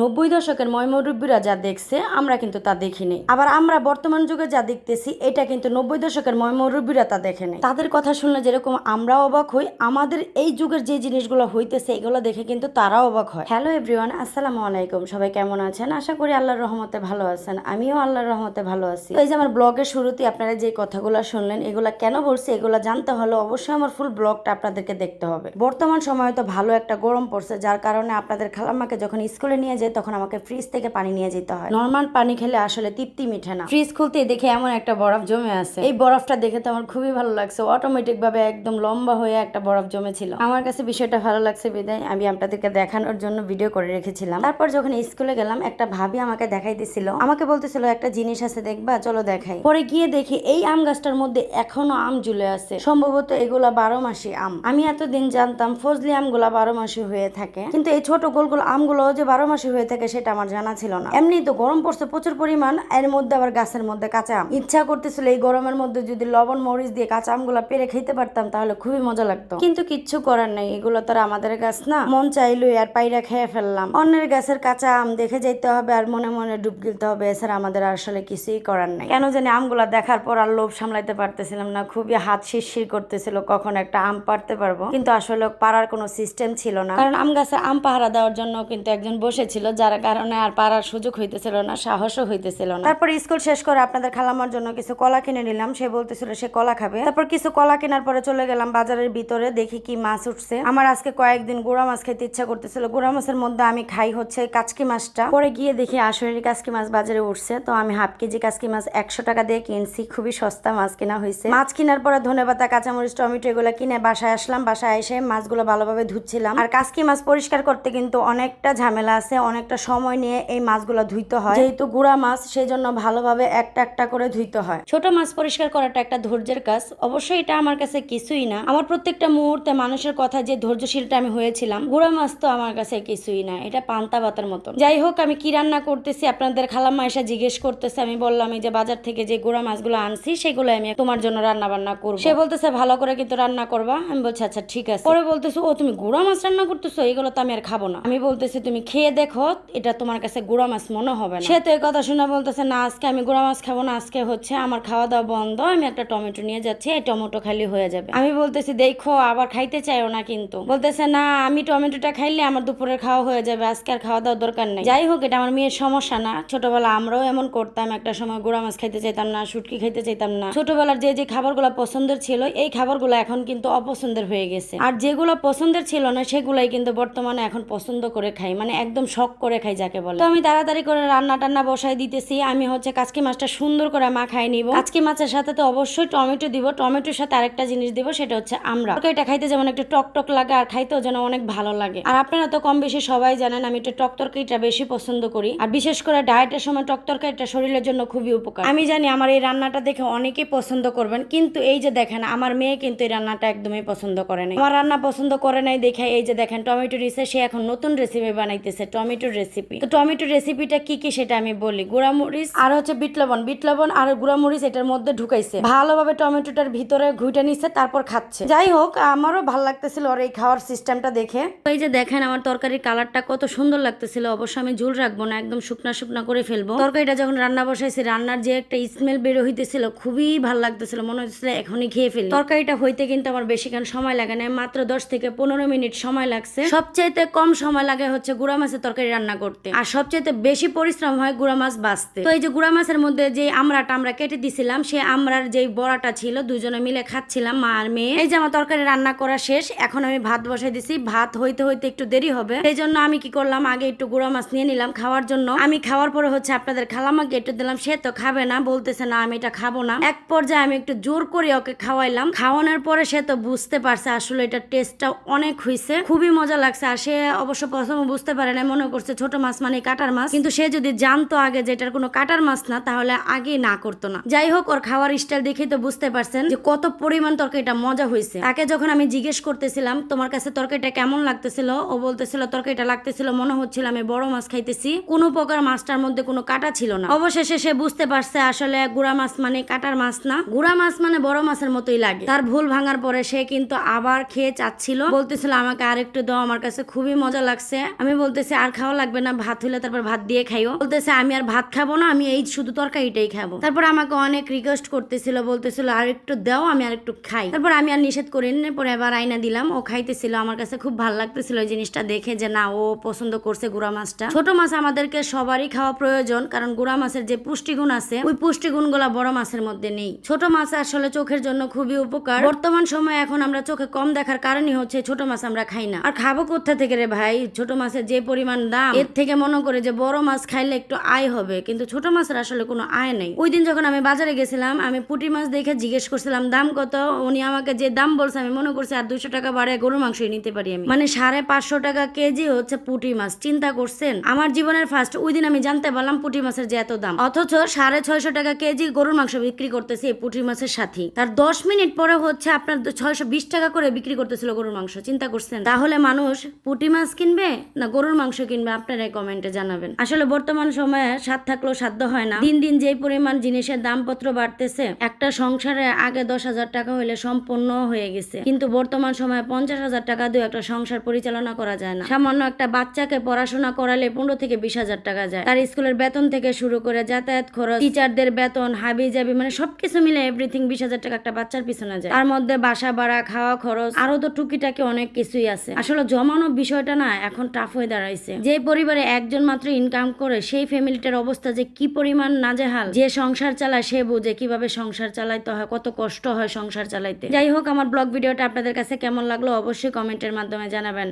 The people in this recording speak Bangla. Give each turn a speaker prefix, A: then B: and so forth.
A: নব্বই দশকের ময়মরব্বীরা যা দেখছে, আমরা কিন্তু তা দেখিনি। আবার আমরা বর্তমান যুগে যা দেখতেছি, এটা কিন্তু নব্বই দশকের ময়মরব্বীরা তা দেখে নেই। তাদের কথা শুনলে যেরকম আমরাও অবাক হই, আমাদের এই যুগের যে জিনিসগুলো হইতেছে, এগুলো দেখে কিন্তু তারাও অবাক হয়। হ্যালো এভরিওয়ান, আসসালামু আলাইকুম। সবাই কেমন আছেন? আশা করি আল্লাহর রহমতে ভালো আছেন। আমিও আল্লাহর রহমতে ভালো আছি। এই যে আমার ব্লগের শুরুতে আপনারা যে কথাগুলো শুনলেন, এগুলা কেন বলছি, এগুলো জানতে হলে অবশ্যই আমার ফুল ব্লগটা আপনাদেরকে দেখতে হবে। বর্তমান সময়ে তো ভালো একটা গরম পড়ছে, যার কারণে আপনাদের খালাম্মাকে যখন স্কুলে নিয়ে যায়, তখন আমাকে ফ্রিজ থেকে পানি নিয়ে যেতে হয়। নর্মাল পানি খেলে আসলে তৃপ্তি মিঠে না। ফ্রিজ খুলতে দেখে এমন একটা বরফ জমে আছে। এই বরফটা দেখে তো আমার খুবই ভালো লাগছে। অটোমেটিক ভাবে একদম লম্বা হয়ে একটা বরফ জমেছিল। আমার কাছে বিষয়টা ভালো লাগছে, বিদায়। আমি আপনাদেরকে দেখানোর জন্য ভিডিও করে রেখেছিলাম। তারপর যখন স্কুলে গেলাম, একটা ভাবি আমাকে দেখাই দিছিল আমাকে বলতেছিল, একটা জিনিস আছে, দেখবা? চলো দেখাই। পরে গিয়ে দেখি, এই আম গাছটার মধ্যে এখনও আম ঝুলে আছে। সম্ভবত এগুলা বারো মাসি আম। আমি এতদিন জানতাম, ফজলি আমগুলা বারো মাসি হয়ে থাকে। কিন্তু এই ছোট গোল গোল আমগুলো যে বারো মাসি হয়ে থাকে সেটা আমার জানা ছিল না। এমনি তো গরম পড়ছে প্রচুর পরিমাণ, এর মধ্যে আবার গাছের মধ্যে কাঁচা আম। ইচ্ছা করতেছিল এই গরমের মধ্যে যদি লবণ, মরিচ দিয়ে কাঁচা আমগুলো পেরে খেতে পারতাম, তাহলে খুবই মজা লাগতো। কিন্তু কিচ্ছু করার নেই, এগুলো তো আমাদের গাছ না। মন চাইলো আর পাইরা খেয়ে ফেললাম। অন্যের গাছের কাঁচা আম দেখে যাইতে হবে আর মনে মনে ডুব গিলতে হবে, এছাড়া আমাদের আসলে কিছুই করার নেই। কেন জানি আমগুলা দেখার পর আর লোভ সামলাইতে পারতেছিলাম না, খুবই হাত শিরশির করতেছিল, কখন একটা আম পারতে পারব। কিন্তু আসলে পারার কোনো সিস্টেম ছিল না। কারণ আম গাছে আম পাহারা দেওয়ার জন্য কিন্তু একজন বসেছিল। যার কারণে আর পারার সুযোগ হইতেছিল না, সাহসও হইতেছিল না। তারপর স্কুল শেষ করে আপনাদের খালামার জন্য কিছু কলা কিনে নিলাম। সে বলতেছিল, সে কলা খাবে। তারপর কিছু কলা কেনার পরে চলে গেলাম বাজারের ভিতরে, দেখি কি মাছ উঠছে। আমার আজকে কয়েকদিন গুড়া মাছ খেতে ইচ্ছা করতেছিল। গুড়া মাছের মধ্যে আমি খাই হচ্ছে কাচকি মাছটা। পরে গিয়ে দেখি আসরের কাচকি মাছ বাজারে উঠছে। তো আমি হাফ কেজি কাচকি মাছ একশো টাকা দিয়ে কিনছি। খুবই সস্তা মাছ কেনা হয়েছে। মাছ কেনার পরে ধনে পাতা কাঁচামরিচ, টমেটো এগুলো কিনে বাসায় আসলাম। বাসায় এসে মাছগুলো ভালোভাবে ধুচ্ছিলাম। আর কাচকি মাছ পরিষ্কার করতে কিন্তু অনেকটা ঝামেলা আছে অনেকটা সময় নিয়ে এই মাছগুলো ধুইতে হয়। যেহেতু গুড়া মাছ সেই জন্য ভালোভাবে একটা একটা করে ধুইতে হয়। ছোট মাছ পরিষ্কার করাটা একটা ধৈর্যের কাজ। অবশ্যই এটা আমার কাছে কিছুই না। আমার প্রত্যেকটা মুহূর্তে মানুষের কথা যে ধৈর্যশীলটা আমি হয়েছিলাম গুড়া মাছ তো আমার কাছে কিছুই না। এটা পান্তা ভাতের মতো যাই হোক আমি কি রান্না করতেছি আপনাদের খালাম্মা এসে জিজ্ঞেস করতেছে আমি বললাম এই যে বাজার থেকে যে গুড়া মাছগুলো আনছি সেগুলো আমি তোমার জন্য রান্না বান্না করব। সে বলতেছে ভালো করে কিন্তু রান্না করবা? আমি বলছি আচ্ছা ঠিক আছে। পরে বলতেছো ও তুমি গুড়া মাছ রান্না করতেছো? এগুলো তো আমি আর খাব না। আমি বলতেছি তুমি খেয়ে দেখো এটা তোমার কাছে গুড়া মাছ মনে হবে না। সে তো এই কথা শুনে বলতেছে, না, আজকে আমি গুড়া মাছ খাব না, আজকে হচ্ছে আমার খাওয়া দাওয়া বন্ধ, আমি একটা টমেটো নিয়ে যাচ্ছি, এই টমেটো খালি হয়ে যাবে। আমি বলতেছি, দেখো, আবার খাইতে চাইও না কিন্তু। বলতেছে, না, আমি টমেটোটা খাইলে আমার দুপুরের খাওয়া হয়ে যাবে, আজকে আর খাওয়া দাওয়ার দরকার নেই। যাই হোক, এটা আমার মেয়ের সমস্যা না। ছোটবেলা আমরাও এমন করতাম, একটা সময় গুড়া মাছ খাইতে চাইতাম না, শুটকি খাইতে চাইতাম না। ছোটবেলার যে যে খাবারগুলো পছন্দের ছিল, এই খাবারগুলো এখন কিন্তু অপছন্দের হয়ে গেছে। আর যেগুলো পছন্দের ছিল না, সেগুলাই কিন্তু বর্তমানে এখন পছন্দ করে খাই। মানে একদম শখ করে খাই যাকে বলে। তো আমি তাড়াতাড়ি করে রান্না টান্না বসাই দিতেছি। আমি হচ্ছে কাচকি মাছটা সুন্দর করে মাখাই নিব। কাচকি মাছের সাথে তো অবশ্যই টমেটো দিব। টমেটোর সাথে আরেকটা জিনিস দিব, সেটা হচ্ছে আমরা। এটা খাইতে যেমন একটু টক টক লাগে আর খাইতেও যেন অনেক ভালো লাগে। আর আপনারা তো কম বেশি সবাই জানেন, আমি একটু টক তরকারিটা বেশি পছন্দ করি। আর বিশেষ করে ডায়েটের সময় টক তরকারিটা শরীরের জন্য খুবই উপকার। আমি জানি আমার এই রান্নাটা দেখে অনেকেই পছন্দ করবেন, কিন্তু এই যে দেখেন, আমার মেয়ে কিন্তু এই রান্নাটা একদমই পছন্দ করে নাই। আমার রান্না পছন্দ করে নাই দেখে এই যে দেখেন, টমেটো রিসে সে এখন নতুন রেসিপি বানাইতেছে। টমেটোর রেসিপি তো টমেটোর রেসিপিটা কি কি সেটা আমি বলি? গুঁড়ামরিচ আর হচ্ছে বিট লবণ। বিট লবণ আর গুঁড়ামরিচ এটার মধ্যে ঢুকাইছে। ভালোভাবে টমেটোটার ভিতরে ঘুইটা নিচ্ছে তারপর খাচ্ছে। যাই হোক আমারও ভালো লাগতেছিল ওর এই খাওয়ার সিস্টেমটা দেখে। এই যে দেখেন আমার তরকারির কালারটা কত সুন্দর লাগতেছিল। অবশ্য আমি ঝুল রাখব না একদম শুকনা শুকনা করে ফেলব। তরকারিটা যখন রান্না বসাইছি রান্নার যে একটা স্মেল বের হইতেছিল খুবই ভালো লাগতেছিল। মনে হচ্ছিল এখনই খেয়ে ফেলি। তরকারিটা হইতে কিন্তু আমার বেশি বেশিক্ষণ সময় লাগে না। মাত্র দশ থেকে পনেরো মিনিট সময় লাগছে। সবচাইতে কম সময় লাগে হচ্ছে গুড়া মাছের তরকারি রান্না করতে। আর সবচাইতে বেশি পরিশ্রম হয় গুড়া মাছ বাঁচতে। তো এই যে গুড়া মাছের মধ্যে যে আমরাটা আমরা কেটে দিছিলাম সেই আমরার যে বড়াটা ছিল, দুজনে মিলে খাচ্ছিলাম, মা আর মেয়ে। এই যে আমার তরকারি রান্না করা শেষ, এখন আমি ভাত বসাই দিছি। ভাত হইতে হইতে একটু দেরি হবে। সেই জন্য আমি কি করলাম, আগে একটু গুঁড়া মাছ নিয়ে নিলাম খাওয়ার জন্য। আমি খাওয়ার পরে হচ্ছে আপনাদের খালামাকে একটু দিলাম, সে তো খাবে না, বলতেছে, না, আমি এটা খাব না। এক পর্যায়ে আমি একটু জোর করে ওকে খাওয়াইলাম। খাওয়ানোর পরে সে তো বুঝতে পারছে, আসলে এটা টেস্টটা অনেক হয়েছে খুবই মজা লাগছে। আর সে অবশ্য প্রথমে বুঝতে পারে না মনে করছে ছোট মাছ মানে কাটার মাছ। কিন্তু সে যদি জানতো আগে যে এটার কোনো কাটার মাছ না, তাহলে আগে না করতো না। যাই হোক, ওর খাওয়ার স্টাইল দেখেই তো বুঝতে পারছেন যে কত পরিমাণ তরকারিটা মজা হয়েছে। তাকে যখন আমি জিজ্ঞেস করতেছিলাম, তোমার কাছে তরকারিটা কেমন লাগতেছিল? ও বলতেছিল, তরকারিটা লাগতেছিল, মনে হচ্ছিল আমি বড় মাছ খাইতেছি। কোনো প্রকার মাছটার মধ্যে কোনো কাটা ছিল না। অবশেষে সে বুঝতে পারছে আসলে গুড়া মাছ মানে কাটার মাছ না। গুড়া মাছ মানে বড় মাছের মতোই লাগে। তার ভুল ভাঙার পরে সে কিন্তু আবার খেয়ে চাচ্ছিল। বলতেছিল, আমাকে আরেকটু দাও, আমার কাছে খুবই মজা লাগছে। আমি বলতেছি, আর খাওয়া লাগবে না, ভাত হলে তারপর ভাত দিয়ে খাইও। বলতেছে, আমি আর ভাত খাব না, আমি এই শুধু তরকারিটাই খাব। তারপর আমাকে অনেক রিকোয়েস্ট করতেছিল, বলতেছিল আর একটু দাও, আমি আর একটু খাই। তারপর আমি আর নিষেধ করি পরে এবার আইনা দিলাম, ও খাইতেছিল, আমার কাছে খুব ভালো লাগতেছিল ওই জিনিসটা দেখে যে, না, ও পছন্দ করছে গুড়া মাছটা। ছোট মাছ আমাদেরকে সবারই খাওয়া প্রয়োজন, কারণ গুড়া মাছের যে পুষ্টিগুণ আছে, ওই পুষ্টিগুণগুলা বড় মাছের মধ্যে নেই। ছোট মাছ আসলে চোখের জন্য খুবই উপকার। বর্তমান সময় এখন আমরা চোখে কম দেখার কারণই হচ্ছে ছোট মাছ আমরা খাই না। আর খাব কোথা থেকে রে ভাই? ছোট মাছের যে পরিমাণ দাম। এর থেকে মনে করে যে বড় মাছ খাইলে একটু আয় হবে, কিন্তু ছোট মাছের আসলে কোনো আয় নেই। ওই দিন যখন আমি বাজারে গেছিলাম, আমি পুঁটি মাছ দেখে জিজ্ঞেস করছিলাম, দাম কত? উনি আমাকে যে দাম বলছে, আমি মনে করছি আর দুইশো টাকা বাড়ে গরু মাংসই নিতে পারি আমি। মানে সাড়ে পাঁচশো টাকা কেজি হচ্ছে পুঁটি মাছ, চিন্তা করছেন? আমার জীবনের ফার্স্ট ওই দিন আমি জানতে পারলাম পুঁটি মাছের যে এত দাম। অথচ সাড়ে ছয়শো টাকা কেজি গরুর মাংস বিক্রি করতেছে এই পুঁটি মাছের সাথে। তার দশ মিনিট পরে হচ্ছে আপনার ছয়শো বিশ টাকা করে বিক্রি করতেছিল গরুর মাংস, চিন্তা করছেন? তাহলে মানুষ পুঁটি মাছ কিনবে না গরুর মাংস কিনবে? আপনারাই কমেন্টে জানাবেন। আসলে বর্তমান সময়ে স্বাদ থাকলেও সাধ্য হয় না। দিন দিন যেই পরিমাণ জিনিসের দামপত্র বাড়তেছে, একটা সংসারে আগে দশ হাজার টাকা হইলে সম্পূর্ণ হয়ে গেছে। কিন্তু বর্তমান সময়ে পঞ্চাশ হাজার টাকা দিয়ে একটা সংসার পরিচালনা করা যায় না। সামান্য একটা বাচ্চাকে পড়াশোনা করালে পনেরো থেকে বিশ হাজার টাকা যায়। তার স্কুলের বেতন থেকে শুরু করে যাতায়াত খরচ, টিচারদের বেতন হাবি জাবি মানে সবকিছু মিলে এভরিথিং বিশ হাজার টাকা একটা বাচ্চার পিছনে যায়। তার মধ্যে বাসা ভাড়া, খাওয়া খরচ, আরও তো টুকিটাকি অনেক কিছুই আছে। আসলে জমানো বিষয়টা না এখন টাফ হয়ে দাঁড়াইছে। যে পরিবারে একজন মাত্র ইনকাম করে, সেই ফ্যামিলিটার অবস্থা যে কি পরিমাণ নাজেহাল। যে সংসার চালায়, সে বোঝে কীভাবে সংসার চালাইতে হয়, কত কষ্ট হয় সংসার চালাইতে। যাই হোক, আমার ব্লগ ভিডিওটা আপনাদের কাছে কেমন লাগল অবশ্যই কমেন্টের মাধ্যমে জানাবেন।